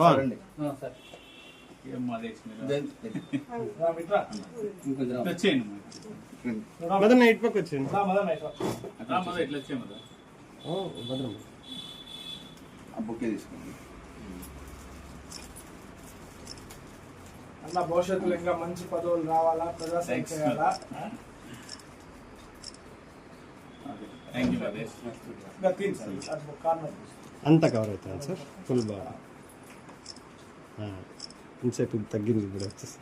బాగుంది. వచ్చేయండి. మదన్ నైట్ పక్క వచ్చింది రా మద ఇట్లా వచ్చే మద భద్రం. ఆ బుక్కే తీసుకోండి. అన్న భవిష్యత్తులో ఇంకా మంచి పదవులు రావాలా? Thanks. చేయాలా. అంతా కవర్ అవుతుంది సార్? ఫుల్ బాగా. ఇంతసేపు తగ్గింది ఇప్పుడు వచ్చేసి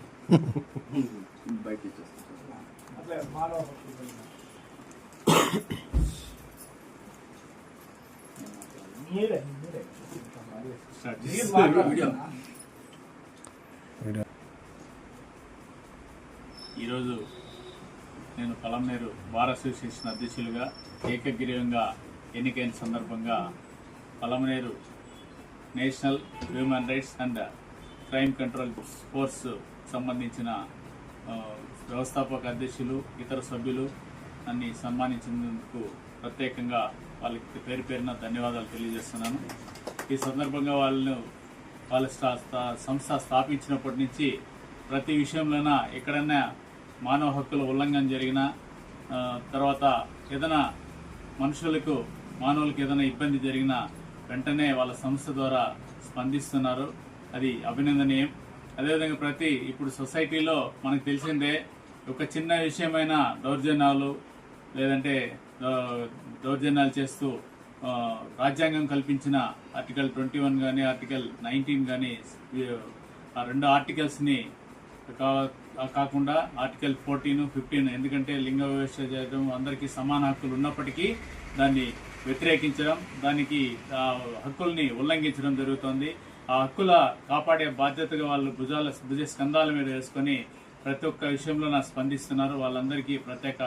బయట ఈరోజు నేను పలమనేరు బార్ అసోసియేషన్ అధ్యక్షులుగా ఏకగ్రీవంగా ఎన్నికైన సందర్భంగా Palamaneru national human rights and crime control force సంబంధించిన వ్యవస్థాపక అధ్యక్షులు ఇతర సభ్యులు అన్ని సన్మానించినందుకు ప్రత్యేకంగా వాళ్ళకి పేరు పేరున ధన్యవాదాలు తెలియజేస్తున్నాను. ఈ సందర్భంగా వాళ్ళను వాళ్ళ సంస్థ స్థాపించినప్పటి నుంచి ప్రతి విషయంలోన ఎక్కడైనా మానవ హక్కుల ఉల్లంఘన జరిగినా తర్వాత ఏదైనా మనుషులకు మానవులకు ఏదైనా ఇబ్బంది జరిగినా వెంటనే వాళ్ళ సంస్థ ద్వారా స్పందిస్తున్నారు. అది అభినందనీయం. అదేవిధంగా ప్రతి ఇప్పుడు సొసైటీలో మనకు తెలిసిందే ఒక చిన్న విషయమైన దౌర్జన్యాలు లేదంటే దౌర్జన్యాలు చేస్తూ రాజ్యాంగం కల్పించిన ఆర్టికల్ ట్వంటీ వన్ కానీ ఆర్టికల్ నైన్టీన్ కానీ ఆ రెండు ఆర్టికల్స్ని కా- కాకుండా ఆర్టికల్ ఫోర్టీన్ ఫిఫ్టీన్ ఎందుకంటే లింగ వివక్ష చేయడం అందరికీ సమాన హక్కులు ఉన్నప్పటికీ దాన్ని వ్యతిరేకించడం దానికి హక్కుల్ని ఉల్లంఘించడం జరుగుతోంది. ఆ హక్కుల కాపాడే బాధ్యతగా వాళ్ళు భుజాల భుజ స్కంధాల మీద వేసుకొని ప్రతి ఒక్క విషయంలో నా స్పందిస్తున్నారు. వాళ్ళందరికీ ప్రత్యేక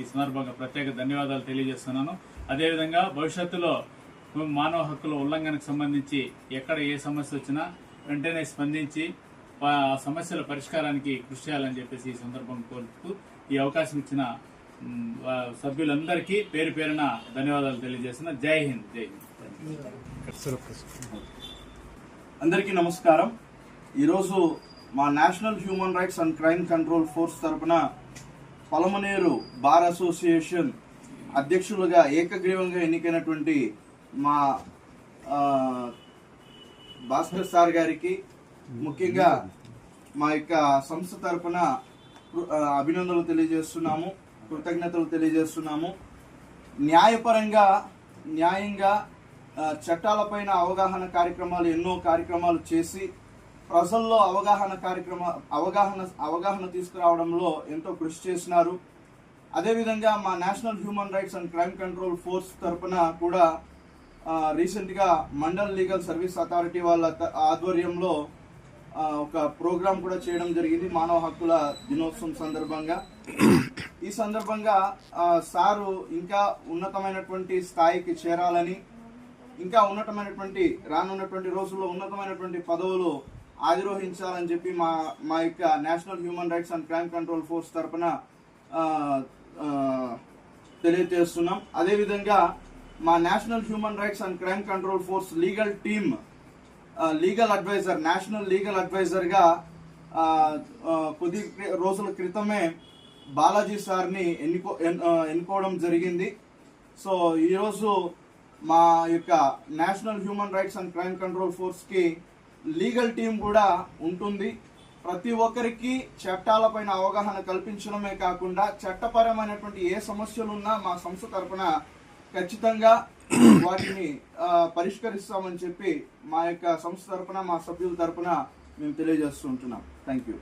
ఈ సందర్భంగా ప్రత్యేక ధన్యవాదాలు తెలియజేస్తున్నాను. అదేవిధంగా భవిష్యత్తులో మానవ హక్కుల ఉల్లంఘనకు సంబంధించి ఎక్కడ ఏ సమస్య వచ్చినా వెంటనే స్పందించి ఆ సమస్యల పరిష్కారానికి కృషి చేయాలని చెప్పేసి ఈ సందర్భం కోరుతూ ఈ అవకాశం ఇచ్చిన సభ్యులందరికీ పేరు పేరున ధన్యవాదాలు తెలియజేస్తున్నా. జై హింద్ జై హింద్. అందరికీ నమస్కారం. ఈరోజు మా national human rights and crime control force తరపున పలమనేరు బార్ అసోసియేషన్ అధ్యక్షులుగా ఏకగ్రీవంగా ఎన్నికైనటువంటి మా భాస్కర్ సార్ గారికి ముఖ్యంగా మా యొక్క సంస్థ తరపున అభినందనలు తెలియజేస్తున్నాము కృతజ్ఞతలు తెలియజేస్తున్నాము. న్యాయపరంగా న్యాయంగా చట్టాలపైన అవగాహన కార్యక్రమాలు ఎన్నో కార్యక్రమాలు చేసి ప్రజల్లో అవగాహన కార్యక్రమ అవగాహన అవగాహన తీసుకురావడంలో ఎంతో కృషి చేసినారు. అదేవిధంగా మా national human rights and crime control force తరపున కూడా రీసెంట్గా మండల్ లీగల్ సర్వీస్ అథారిటీ వాళ్ళ ఆధ్వర్యంలో ఒక ప్రోగ్రాం కూడా చేయడం జరిగింది మానవ హక్కుల దినోత్సవం సందర్భంగా. ఈ సందర్భంగా సారు ఇంకా ఉన్నతమైనటువంటి స్థాయికి చేరాలని ఇంకా ఉన్నతమైనటువంటి రానున్నటువంటి రోజుల్లో ఉన్నతమైనటువంటి పదవులు ఆధిరోహించాలని చెప్పి మా మా యొక్క national human rights and crime control force తరఫున తెలియజేస్తున్నాం. అదేవిధంగా మా national human rights and crime control force legal team legal adviser national legal అడ్వైజర్గా కొద్ది రోజుల క్రితమే బాలాజీ సార్ని ఎన్నుకో ఎన్నుకోవడం జరిగింది. సో ఈరోజు మా యొక్క national human rights and crime control ఫోర్స్కి legal team కూడా ఉంటుంది. ప్రతి ఒక్కరికి చట్టాలపైన అవగాహన కల్పించడమే కాకుండా చట్టపరమైనటువంటి ఏ సమస్యలు ఉన్నా మా సంస్థ తరఫున ఖచ్చితంగా వాటిని పరిష్కరిస్తామని చెప్పి మా యొక్క సంస్థ తరపున మా సభ్యుల తరపున మేము తెలియజేస్తుంటున్నాం థ్యాంక్ యూ